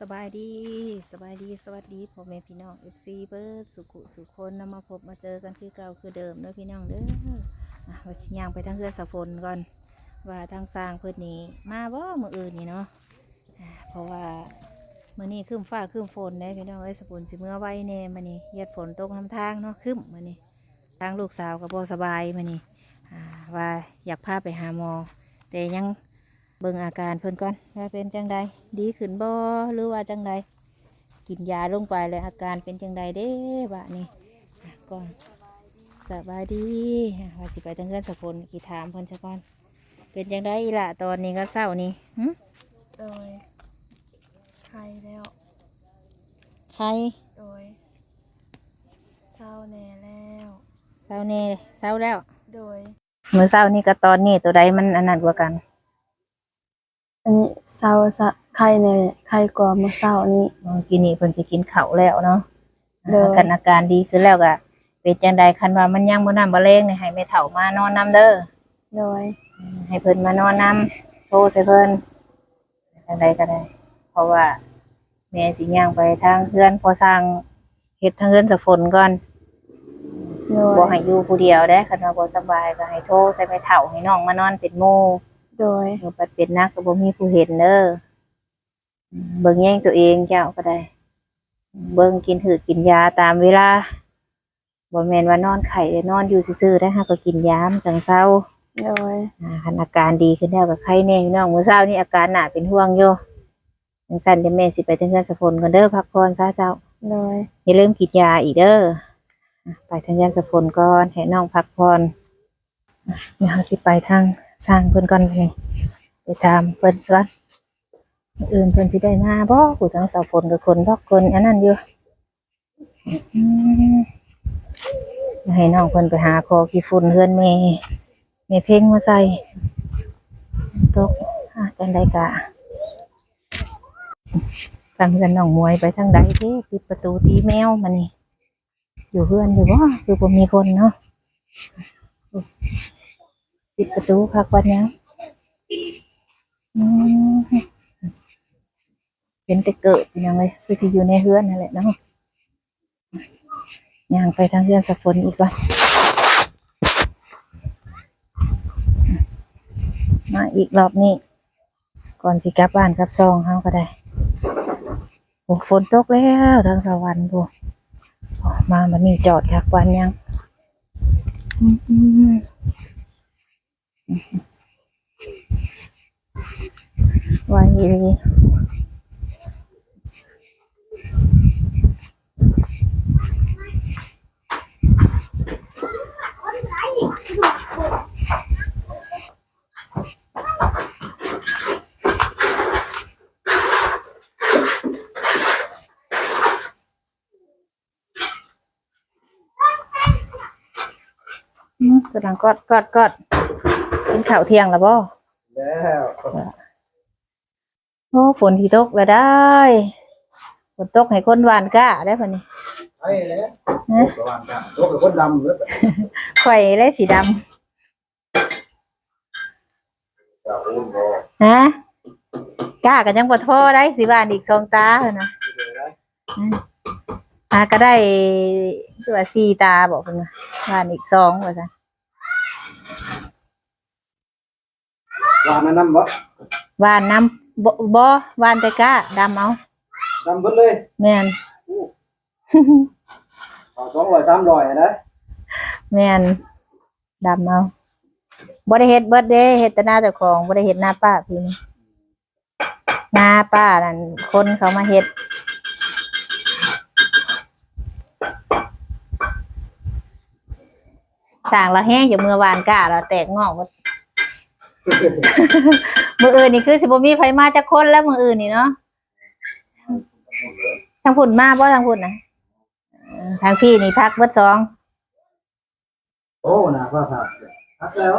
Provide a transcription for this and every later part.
สบายดีสบายดีสวัสดีพ่อแม่พี่น้องเอฟซีเบิร์ดสุขุสุคนนำมาพบมาเจอกันคือเก่าคือเดิมเด้อพี่น้องเด้ออะว่าสิย่างไปทางเรือสะพนก่อน ว่าทางสร้างเพื่อนนี้มาบ่มืออื่นนี่เนาะอะเพราะว่ามื่อนี้คืมฟ้าคืมฝนเด้พี่น้องเอ้ยสะพนสิเมื่อไว้แน่มานี่เหยียดฝนตกน้ำทางเนาะคืมมานี่ทางลูกสาวก็บ่สบายมานี่อ่าว่าอยากพาไปหาหมอแต่ยัง เบิ่งอาการเพิ่นก่อนว่าเป็นจังใดดีขึ้นบ่หรือว่าจังใดกินยาลงไปเลยอาการเป็นจังใดเด้บะนี่อะก่อนสบายดีอะว่าสิไปทางเงินสะพลกี่ถามเพิ่นซะก่อน เป็นจังใดอีละตอนนี้ก็เศร้านี่หึโดยใครแล้วใครโดยเศร้าแน่แล้วเศร้าแน่เศร้าแล้ว โดยมื้อเศร้านี่กับตอนนี้ตัวใดมันอันนั้นกว่ากัน อันนี้เศร้าสะใครในใครกว่าเมื่อเศร้านี้ เมื่อกี้นี่เพิ่นสิกินข้าวแล้วเนาะเด้ออาการอาการดีขึ้นแล้วก็เป็นจังใดคันว่ามันยังบ่นำบ่เลงนี่ให้แม่เฒ่ามานอนนํเด้อโดยให้เพิ่นมานอนนำโทรใส่เพิ่นอะไรก็ได้ เพราะว่าแม่สิย่างไปทางเพื่อนพอสร้างเฮ็ดทางเพื่อนสะฝนก่อนโดยบ่ให้อยู่ผู้เดียวได้คันว่าบ่สบายก็ให้โทรใส่ไปเฒ่าให้น้องมานอนเป็นหมู่ โดยเมื่อปัดเป็นนักก็บ่มีผู้เห็นเด้ออืมเบิ่งแย่งตัวเองเจ้าก็ได้ เบิ่งกินถือกินยาตามเวลาบ่แม่นว่านอนไข้นอนอยู่ซื่อๆได้ฮะก็กินยามจังเช้าโดยอ่าคันอาการดีขึ้นแล้วกับไข้แน่พี่น้องมื้อเช้านี่อาการหนาเป็นห่วงอยู่จังซั่นเดี๋ยวแม่สิไปทางเรือนสะพลก่อนเด้อพักผ่อนซะเจ้า โดยอย่าลืมกินยาอีกเด้ออะไปทางเรือนสะพลก่อนให้น้องพักผ่อนอะเดี๋ยวเราสิไปทาง สร้างเพิ่นก่อนนี่ไปถามเพิ่นก่อนอื่นเพิ่นสิได้มาบ่ผู้ทางสะพลกับคนพักคนอันนั้นอยู่อืมให้น้องเพิ่นไปหาคอขี้ฝุ่นเฮือนแม่แม่เพ่งมาใส่ตกจังใดกะทางเพื่อนน้องมวยไปทางใดเด้ปิดประตูตีแมวมานี่อยู่เพื่อนอยู่บ่คือบ่มีคนเนาะ ปิดประตูพักวันยังเป็นแต่เกิดยังไงคือสิอยู่ในเฮือนนั่นแหละเนาะย่างไปทางเฮือนสักฝนอีกก่อนมาอีกรอบนี้ ก่อนสิกลับบ้านกลับซองเฮาก็ได้โอ้ฝนตกแล้วทางสวรรค์พวกมามันนี่จอดคักวันยัง อืม อืมอืมไวันนี้อืม กำลังกอดกอดกอดกินข้าวเที่ยงแล้วบ่แล้วโอ้ฝนที่ตกแล้วได้ฝนตกให้คนหวานก้าได้พอนี้ไอ้แล้วประมาณกันโลกกับคนดำเลยข่อยเลยสีดจะโอนบ่ำฮะก้ากันยังบ่ท้อได้สิหวานอีกสองตาเถอะนะหาก็ได้ตัวาสี่ตาบอกเพิ่นว่าหวานอีกสองว่าซั่น วานนั้นน้ำบ่หวานน้ำบ่บ่หวานแต่ก้าดำเอาดำเบิดเลยแม่นเอาสองร้อยสามร้อยนะแม่นดำเอาบ่ได้เฮ็ดเบิดเด้เฮ็ดแต่หน้าเจ้าของบ่ได้เฮ็ดหน้าป้าพี่นี่หน้าป้านั่นคนเขามาเฮ็ดสร้างเราแห้งอยู่เมื่อวานก้าเราแตกงอกหมด มืออื่นนี่คือสิบมีไฟมาจากคนแล้วมืออื่นนี่เนาะทางพุ่นมาบ่ทางพุ่นนะเออทางพี่นี่พักเบิดสองโอ้น่าว่าครับพักแล้ว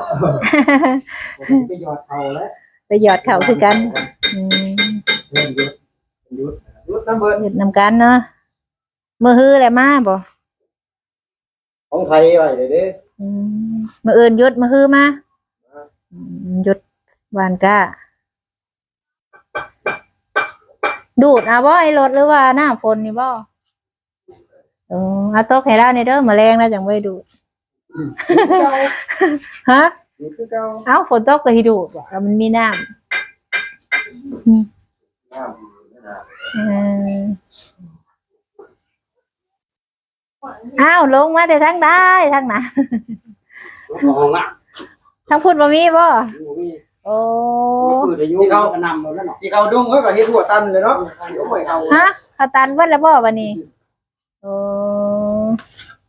ผมไปหยอดเขาแล้วไปหยอดเขาคือกันอืมเล่นยุดยุดยุดน้ำเบิดหยุดนำกันเนาะมือฮือแหละมาบ่ของไทยไว้เลยเด้อืมมืออื่นหยุดมือฮือมาอืมห ยุดวานก้า ดูดเอาบ่ไอ้รถหรือว่าหน้าฝนนี่บ่โอ้เอาตกให้เราในเด้อมาแรงแล้วจังไว้ดูดฮะนี่คือเก่าเอ้าฝนตกก็ให้ดูดบ่แล้วมันมีน้ำน้ำนะเอออ้าวลงมาแต่ทั้งได้ทั้งน่ะของอะ ทั้งพุ่นบ่มีบ่โอ้คือได้ยุ่งเขานำแล้วเนาะที่เขาดุ้งเขาก็เฮ็ดหัวตันเลยเนาะเดี๋ยวไม่เขาฮะเขาตันเบิดแล้วบ่บัดนี้โอ้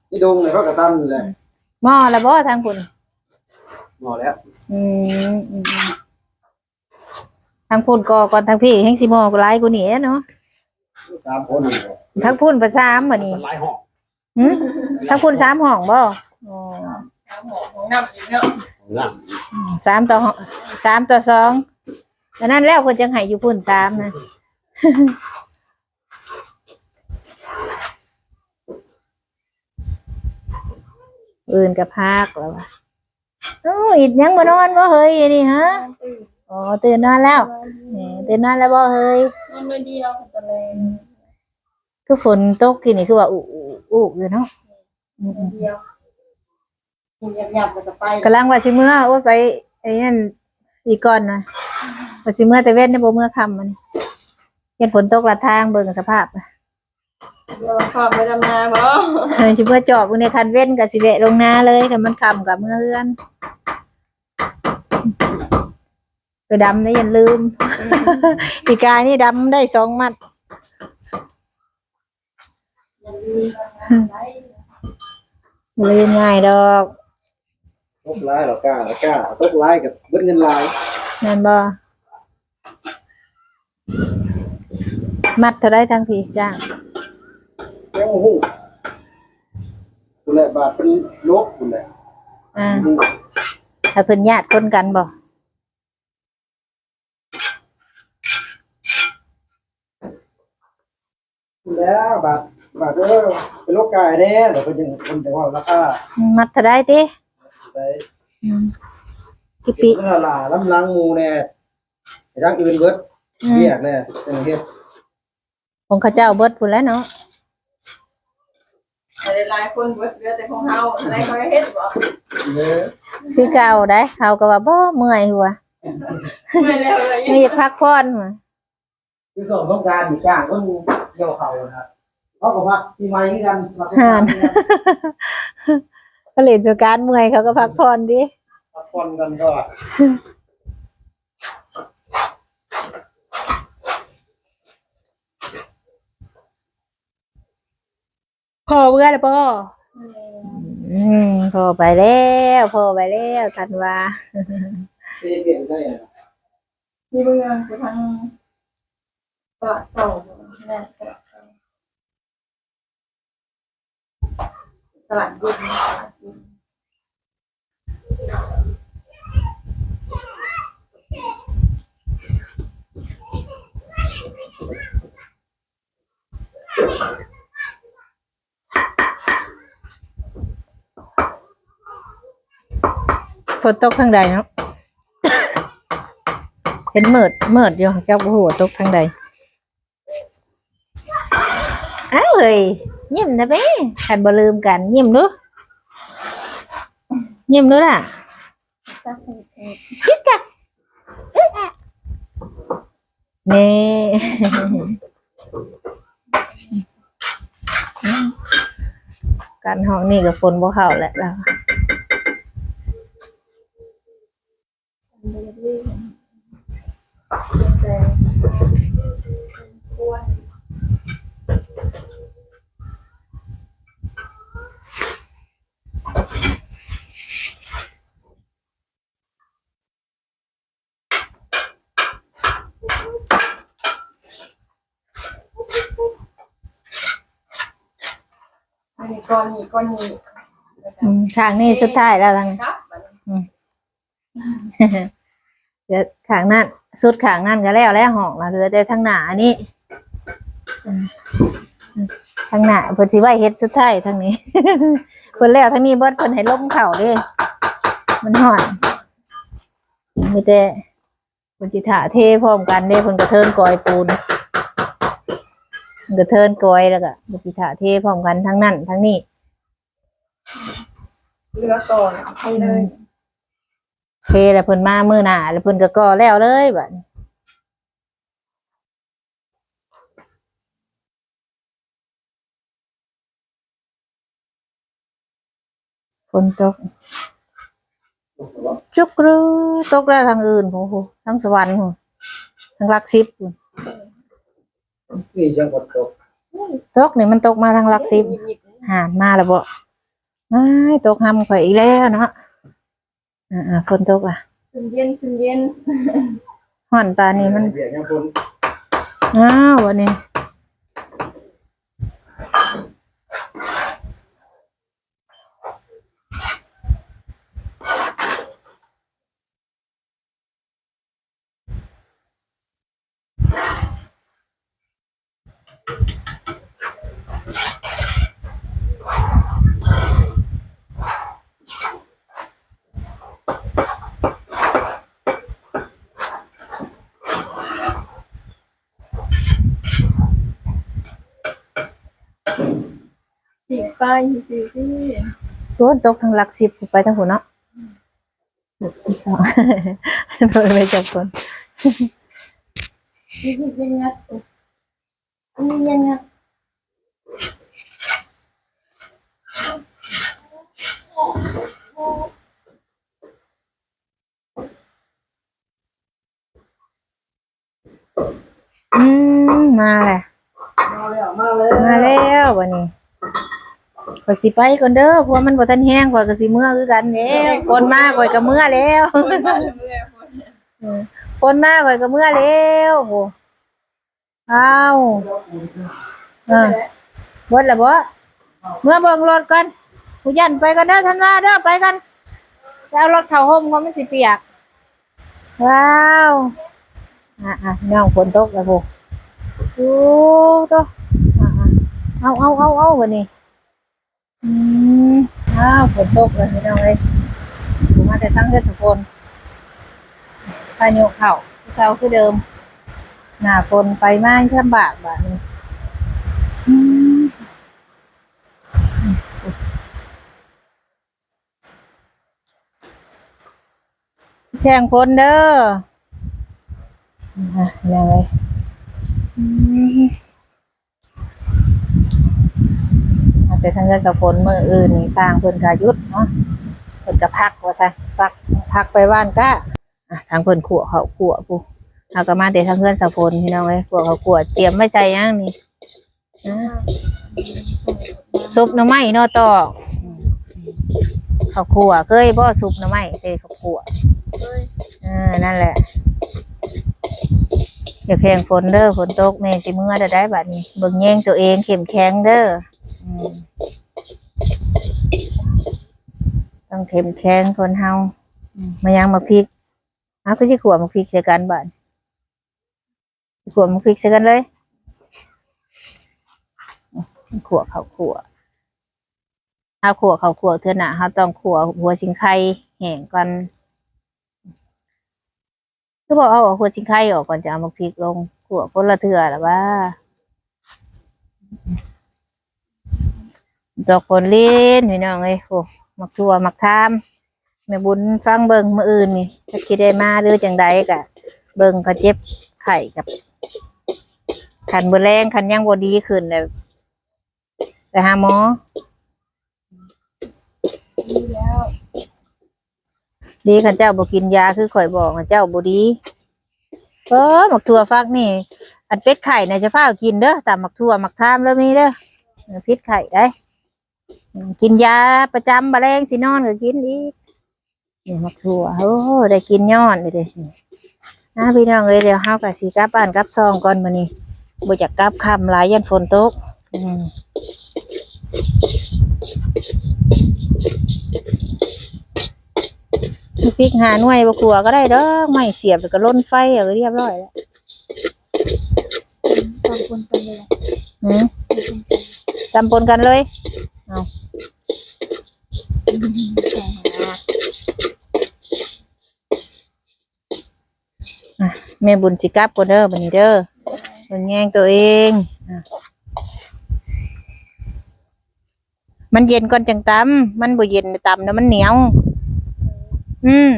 ที่ดุ้งเลยเขาก็ตันเลยหม้อแล้วบ่ทางคุณหมดแล้วอืมอืมอืมทางพุ่นก็ก่อนทางพี่แห่งสิหม้อก็หลายกว่านี้เนาะสามคนทางพุ่นประสามบัดนี้หลายห้องหึทางพุ่นสามห้องบ่โอ้น้สามต่อห้อง สามต่อสองดังนั้นแล้วเพิ่นจังให้อยู่พุ่นสามนะอื่นกับภาคแล้ววะโอ้อิดยังมานอนบ่เฮ้ยนี่ฮะอ๋อตื่นนอนแล้วนี่ตื่นนอนแล้วบ่เฮ้ยมันไม่เดียวตะเลงคือฝนตกกี่นี่คือว่าอุอุอุอยู่เนาะอืมเดียว หยับๆมันจะไปๆกำลังว่าสิเมื่อโอ้ยไปไอ้นั่นอีกก่อนหน่อยว่าสิเมื่อแต่เว้นได้บ่เมื่อค่ำมันเห็นฝนตกละทางเบิ่งสภาพเดี๋ยวขอบไปดำนาบ่เออสิเมื่อจอบในคันเว้นกับสิเวะลงนาเลยกันมันค่ำกับเมื่อเฮือนไปดำนะอย่าลืมปีกายนี่ดำได้สองมัดเลยง่ายดอก ตกลายหรอกล้าหรอกล้าตกลายกับเบิดเงินลายนั่นบ่มัดเท่าไรทางพี่จ้างแก้วหูคุณแหละบาทเป็นลบคุณแหละอ่าถ้าเพิ่นญาติคนกันบ่คุณแล้วบาทบาทเออเป็นโรคกายแน่เดี๋ยวเป็นยังคนจะว่าราคามัดเท่าไรติ ได้อืมกี่ปีปีก็ลาล้ำล้างมูแน่ไปทางอื่นเบิดอืมเรียกแน่เป็นเฮ็ดของเขาเจ้าเบิดพุ่นแหล้วเนาะหลายคนเบิดเหลือแต่ของเฮาอะไรเขาเฮ็ดบ่เนื้อคือเก่าได้เขาก็ว่าบ่เมื่อยหัวไม่แล้วเลยไม่อยากพักผ่อนหัวคือส่งต้องการมีจ้างคนเกี่ยวเขานะครับเขาก็พักที่ไม้ที่กันพักที่กัน ก็เลยจากการเมื่อยเขาก็พักผ่อนดิพักผ่อนกันก่อนพอเบื่อแล้วพ่ออืมพอไปแล้วพอไปแล้วทันว่าเปลี่ยนได้อะมีเมืองไปทางก็เต่าแน่ต ลาดบุญตลาดบุญฝนตกทางใดเนาะ เห็นเมิดเมิดอยู่เจ้าโอ้โหตกทางใดอ้าวเฮ้ย ยิ้มนะเบ้ขันบ่ลืมกัน ยิ้มดูยิ้มดูล่ะนี่การห้องนี่กับฝนบ่เข้าแหละแล้วอันนี้ ก้อนนี้ก้อนนี้อืมทางนี้สุดท้ายแล้วทางนี้ครับเดี๋ยวขางนั้นสุดขางนั้นก็แล้วแล้วห้องแล้วเหลือแต่ทางหน้าอันนี้อืมทางหน้าเพิ่นสิไว้เฮ็ดสุดท้ายทางนี้ เพิ่นแล้วทางนี้เบิดเพิ่นให้ลมเข้าเด้มันฮ้อนมีแต่เพิ่นสิถ่าเทพร้อมกันเด้เพิ่นก็เทินกอยปูน มันก็เทินกอยแล้วก็บสิถาเทพร้อมกันทั้งนั้นทั้งนี้เรือก่อนไปเลยเทแล้วเพิ่นมามื้อหน้าแล้วเพิ่นก็ก่อแล้วเลยบัดนี้ฝนตกจุกรูตกแล้วทางอื่นโอ้โหทั้งสวรรค์พู้นทั้งลักซิบพู้ นนี่เชียงฝนตกตกนี่มันตกมาทางลักซิบหานมาแล้วบ่อ้ายตกห้ำข่อยอีกแล้วเนาะอ่าๆฝนตกอะซุมเย็นซุมเย็นห่อนปานนี้มันเสียงยังฝนอ้าววันนี้ สีไฟสีที่ฝนตกทางหลักซิบไปทางหัวเนาะสองโดยไม่จับคนนี่ยังงัดนี่ยังงัดอืมมาแหละมาแล้วมาแล้วมาแล้ นี้ก็สิไปก่อนเด้อเพราะว่ามันบ่ทันแห้งกว่าก็สิเมื่อคือกันแล้วคนมาก่อยก็เมื่อแล้วคนมาเมื่อคนคนมาก่อยก็เมื่อแล้วโหอ้าวเออเบิดละบ่เมื่อเบิ่งรถก่อนผู้ยันไปกันเด้อท่านว่าเด้อไปกันจะเอารถเข้าห่มก็มันสิเปียกว้าวอะอะน้องฝนตกแล้วพวกโอ้ตัวอะอะเอาเอาเอาเอาวันนี้ อืมอ้าวฝนตกแล้วพี่น้องเอ้ยผมมาแต่ทั้างเทศกาลพายุเข้าเช้าคือเดิม หนาฝนไปมากลำบากแบบนี้แข่งฝนเด้อยังไง อืมอาจจะทางเงินสะพนมืออื่นนี่สร้างเพิ่นกายุดเนาะเพิ่นก็พักว่าซะพักพักไปบ้านก็อะทางเพิ่นขัวเขาขัวผู้เอาก็มาแต่ทางเงินสะพนพี่น้องเอ้ยขัวเขาขัวเตรียมไว้ใจย่างนี่อะซุปหน่อไม้เนาะตอกข้าวขัวเคยบ่ซุปหน่อไม้ใส่ข้าวขัวเลยเออนั่นแหละอย่าแข่งฝนเด้อฝนตกแม่สิมื้อได้ได้บัดนี้เบิ่งแย่งตัวเองเข้มแข็งเด้ออืมต้อง เข้มแข็งคนเฮามายังมาพริกเอาก็สิขวมาพริกใส่กันบัดสิขวมาพริกใส่กันเลยขวเขาขวเอาขวเขาขวเทื่อหน้าเฮาต้องขวหัวชิงไข่แห้งก่อนคือบอกเอาหัวชิงไข่ออกก่อนจะเอามาพริกลงขัวคนละเถื่อหรือว่าดอกผลเล่นพี่น้องเอ้ยโอ้ มักทัวมักทามแม่บุญฟังเบิ่งมืออื่นนี่ถ้าคิดได้มาหรือจังใดกะ เบิ่งเขาเจ็บไข่กับขันบแรงขันยังบดีขึ้นเลยไปหาหมอดีแล้วดีขันเจ้าบ่กินยาคือข่อยบอกขันเจ้าบดีเออหมักถั่วฟักนี่ อันเป็ดไข่เนี่ยจะพาเอากินเด้อแตามหมักถั่วหมักทามแล้วมีเด้อพิษไข่ได้ กินยาประจำบะแรงสินอนก็กินอีกนี่หมักถั่วโอ้ได้กินย้อนเลยเด้นะพี่น้องเอ้ยเดี๋ยวเฮากับสีกลับบ้านกลับซองก่อนมื้อนี้บ่อยากกลับค่ำหลายยันฝนตกอืมพริกหาหน่วยบ่กลัวก็ได้เด้อไม่เสียบแล้วก็ล้นไฟเอาก็เรียบร้อยแล้วตามคนไปเลยอืมจำปนกันเลย เอาแม่บุญสิกลับก่อนเด้อบันนี้เด้อบันแง่งตัวเองมันเย็นก่อนจังตำ มันบ่เย็นไปตำแล้มันเหนียว อืม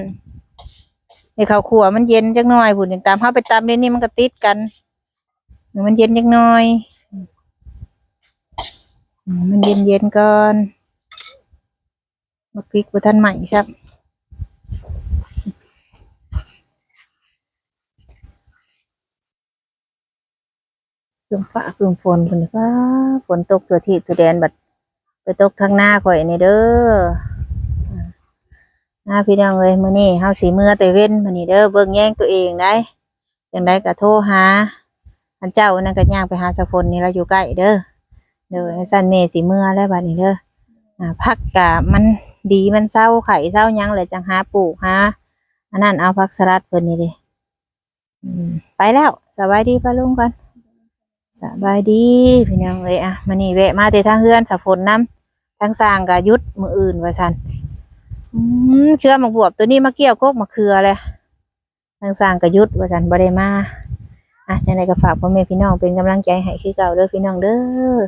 ไอ้ข้าวขัวมันเย็นจังหน่อยผุนจังตำเฮาไปตำเล่นนี่มันก็ติดกัน มันเย็นจังหน่อย มมันเย็นเย็นๆก่อนมาพริกบ่ทันใหม่ซับเครื่องฟ้าเครื่องฝนพุ่นนี่ฟ้าฝนตกทั่วทิศทั่วแดนบัด ไปตกทางหน้าข่อยนี่เด้อนะพี่น้องเอ้ยมื้อนี้เฮาสิมื้อแต่เว้นมื้อนี้เด้อเบิ่งแย่งตัวเองได้จังไดก็โทรหาอันเจ้านั่นก็ย่างไปหาสะพลนี่เราอยู่ใกล้เด้อ เด้อให้ซั่นแม่สิมื้อแล้วบัดนี้เด้ออ่าผักกะมันดีมันเศร้าไข่เศร้ายังเลยจังหาปลูกหาอันนั้นเอาผักสลัดเพิ่นนี่ดิอืมไปแล้วสบายดีป้าลุงก่อนสบายดีพี่น้องเอ้ยอะมื้อนี้แวะมาแต่ทางเฮือนสะพลนํทางสร้างก็หยุดมืออื่นว่าซั่นอืมเชื่อหมกบวบตัวนี้มาเกี่ยวกกมะเขือเลยทางสร้างกะยุทธว่าสันบริมาอะจังไดก็ฝากพ่อแม่พี่น้องเป็นกำลังใจให้คือเก่าเด้อพี่น้องเด้อ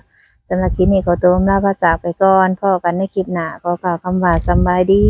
สำหรับคลิปนี้ขอตัวลาพระจากไปก่อนพ่อกันในคลิปหน้าขอกล่าวคำว่าสำบายดี